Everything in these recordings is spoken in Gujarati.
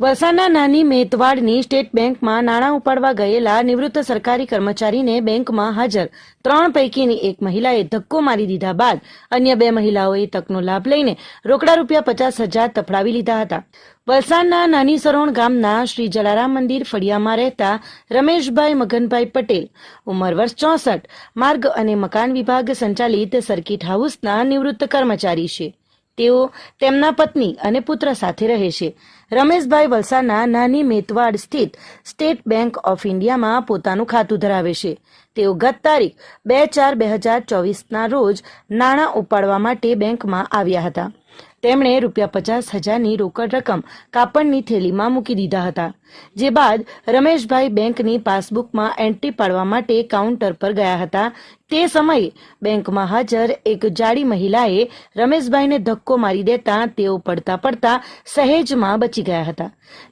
વલસાડના નાની મેતવાડની સ્ટેટ બેંકમાં નાણાં ઉપાડવા ગયેલા નિવૃત્ત સરકારી કર્મચારીને બેંકમાં હાજર. ત્રણ પૈકીની એક મહિલાએ ધક્કો મારી દીધા બાદ અન્ય બે મહિલાઓએ તકનો લાભ લઈને રોકડા રૂપિયા પચાસ હજાર તફડાવી લીધા હતા. વલસાડના નાની સરોણ ગામના શ્રી જલારામ મંદિર ફળિયામાં રહેતા રમેશભાઈ મગનભાઈ પટેલ, ઉંમર વર્ષ ચોસઠ, માર્ગ અને મકાન વિભાગ સંચાલિત સર્કિટ હાઉસના નિવૃત્ત કર્મચારી છે. તેઓ તેમના પત્ની અને પુત્ર સાથે રહે છે. રમેશભાઈ વલસાડના નાની મેતવાડ સ્થિત સ્ટેટ બેંક ઓફ ઇન્ડિયામાં પોતાનું ખાતું ધરાવે છે. તેઓ ગત તારીખ બે ચાર બે હજાર ચોવીસના રોજ નાણાં ઉપાડવા માટે બેંકમાં આવ્યા હતા. તેમણે રૂપિયા પચાસ હજારની રોકડ રકમ કાપડની થેલીમાં મૂકી દીધા હતા, જે બાદ રમેશભાઈ બેંકની પાસબુકમાં એન્ટ્રી પાડવા માટે કાઉન્ટર પર ગયા હતા. તે સમયે બેંકમાં હાજર એક જાડી મહિલાએ રમેશભાઈને ધક્કો મારી દેતા તેઓ પડતા પડતા સહેજમાં બચી ગયા હતા.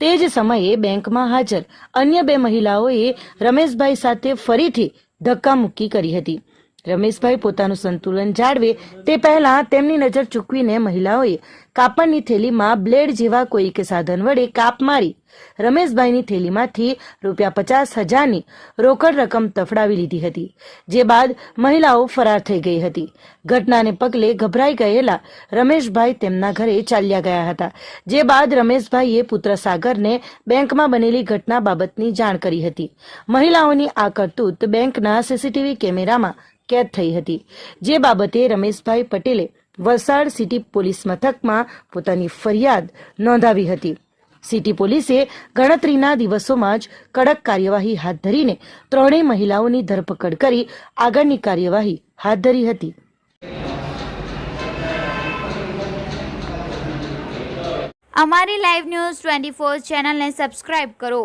તે જ સમયે બેંકમાં હાજર અન્ય બે મહિલાઓએ રમેશભાઈ સાથે ફરીથી ધક્કામુક્કી કરી હતી. રમેશભાઈ પોતાનું સંતુલન જાળવે તે પહેલા તેમની નજર ચૂકવીને મહિલાઓએ કાપડની થેલીમાં બ્લેડ જેવા કોઈક સાધન વડે કાપ મારી રમેશભાઈની થેલીમાંથી રૂપિયા પચાસ હજારની રોકડ રકમ તફડાવી લીધી હતી, જે બાદ મહિલાઓ ફરાર થઈ ગઈ હતી. ઘટનાને પગલે ગભરાઈ ગયેલા રમેશભાઈ તેમના ઘરે ચાલ્યા ગયા હતા, જે બાદ રમેશભાઈએ પુત્ર સાગરને બેંકમાં બનેલી ઘટના બાબતની જાણ કરી હતી. મહિલાઓની આ કરતૂત બેંકના સીસીટીવી કેમેરામાં કેદ થઈ હતી. જે બાબતે રમેશભાઈ પટેલે વલસાડ સિટી પોલીસ મથકમાં પોતાની ફરિયાદ નોંધાવી હતી. સિટી પોલીસે ગણતરીના દિવસોમાં જ કડક કાર્યવાહી હાથ ધરીને ત્રણેય મહિલાઓની ધરપકડ કરી આગળની કાર્યવાહી હાથ ધરી હતી. અમારી લાઈવ ન્યૂઝ ટ્વેન્ટી ફોર ચેનલને સબસ્ક્રાઇબ કરો.